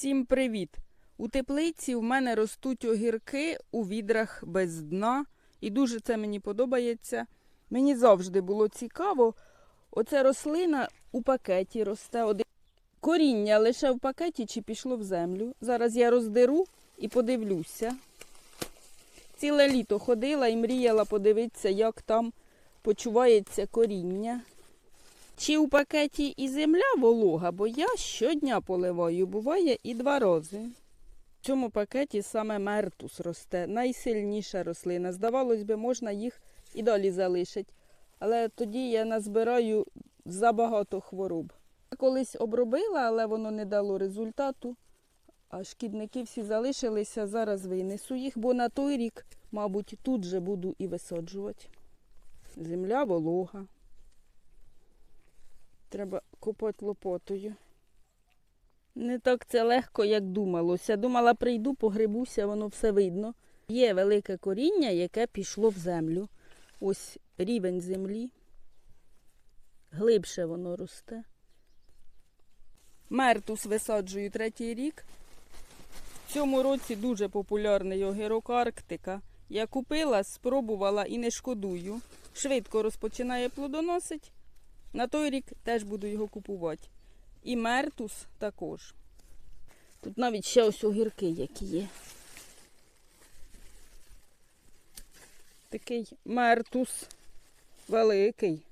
Всім привіт! У теплиці в мене ростуть огірки у відрах без дна, і дуже це мені подобається. Мені завжди було цікаво. Оце рослина у пакеті росте. Коріння лише в пакеті чи пішло в землю. Зараз я роздеру і подивлюся. Ціле літо ходила і мріяла подивитися, як там почувається коріння. Чи у пакеті і земля волога, бо я щодня поливаю, буває і два рази. В цьому пакеті саме мертус росте, найсильніша рослина. Здавалось би, можна їх і далі залишити. Але тоді я назбираю забагато хвороб. Колись обробила, але воно не дало результату. А шкідники всі залишилися, зараз винесу їх, бо на той рік, мабуть, тут же буду і висаджувати. Земля волога. Треба копати лопотою. Не так це легко, як думалося. Думала, прийду, погребуся, воно все видно. Є велике коріння, яке пішло в землю. Ось рівень землі. Глибше воно росте. Мертус висаджую третій рік. В цьому році дуже популярний огірок Арктика. Я купила, спробувала і не шкодую. Швидко розпочинає плодоносить. На той рік теж буду його купувати. І мертус також. Тут навіть ще ось огірки які є. Такий мертус великий.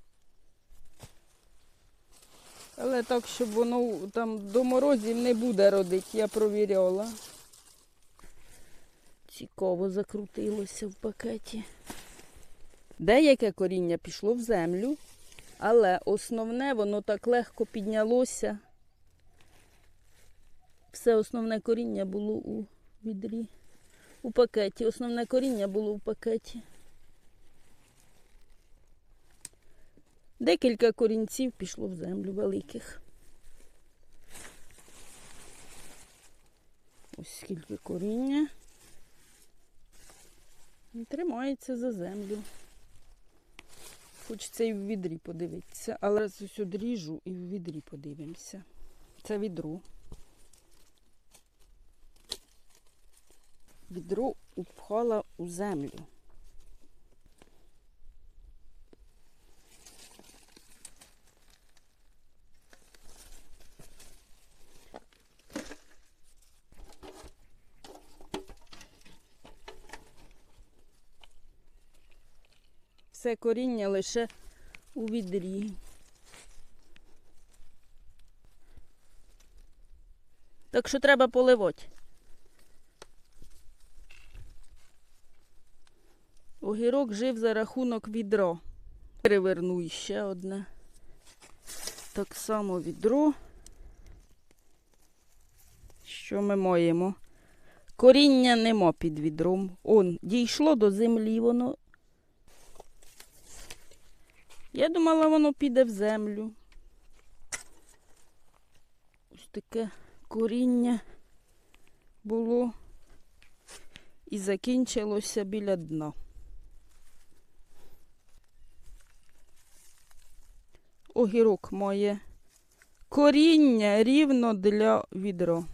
Але так, щоб воно там до морозів не буде родити, я провіряла. Цікаво закрутилося в пакеті. Деяке коріння пішло в землю, але основне воно так легко піднялося. Все основне коріння було у відрі, у пакеті. Основне коріння було в пакеті. Декілька корінців пішло в землю великих. Ось скільки коріння. Тримається за землю. Хочеться і в відрі подивитися, але зараз ось одріжу і в відрі подивимося. Це відро. Відро упхала у землю. Все коріння лише у відрі. Так що треба поливати. Огірок жив за рахунок відро. Переверну ще одне. Так само відро. Що ми маємо? Коріння нема під відром. Он, дійшло до землі воно. Я думала, воно піде в землю. Ось таке коріння було і закінчилося біля дна. Огірок моє коріння рівно для відро.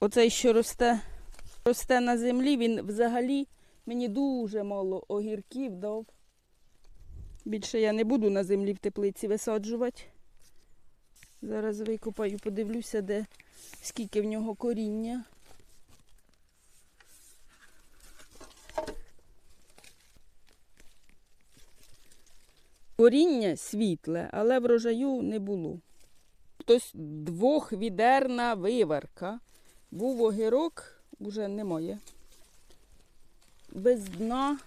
Оцей, що росте, росте на землі, він взагалі мені дуже мало огірків дав. Більше я не буду на землі в теплиці висаджувати. Зараз викопаю, подивлюся, де скільки в нього коріння. Коріння світле, але врожаю не було. Тобто двохвідерна виварка. Був огірок, вже немає. Без дна.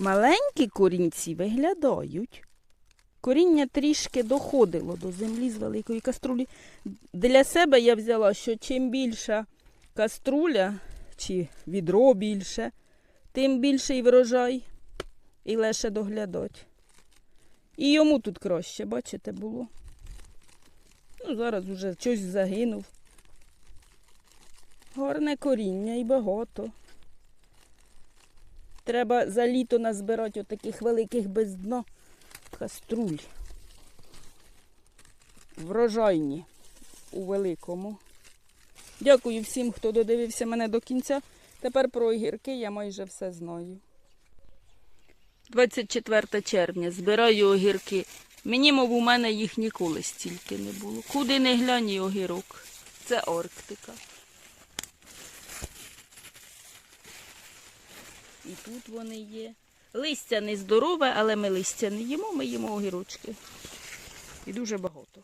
Маленькі корінці виглядають. Коріння трішки доходило до землі з великої каструлі. Для себе я взяла, що чим більша каструля чи відро більше, тим більший врожай і легше доглядати. І йому тут краще, бачите, було. Ну, зараз уже щось загинув. Гарне коріння і багато. Треба за літо назбирати отаких великих без дна каструль. Врожайні у великому. Дякую всім, хто додивився мене до кінця. Тепер про огірки я майже все знаю. 24 червня. Збираю огірки. Мені, мов, у мене їх ніколи стільки не було. Куди не глянь огірок. Це Арктика. І тут вони є. Листя не здорове, але ми листя не їмо, ми їмо огірочки. І дуже багато.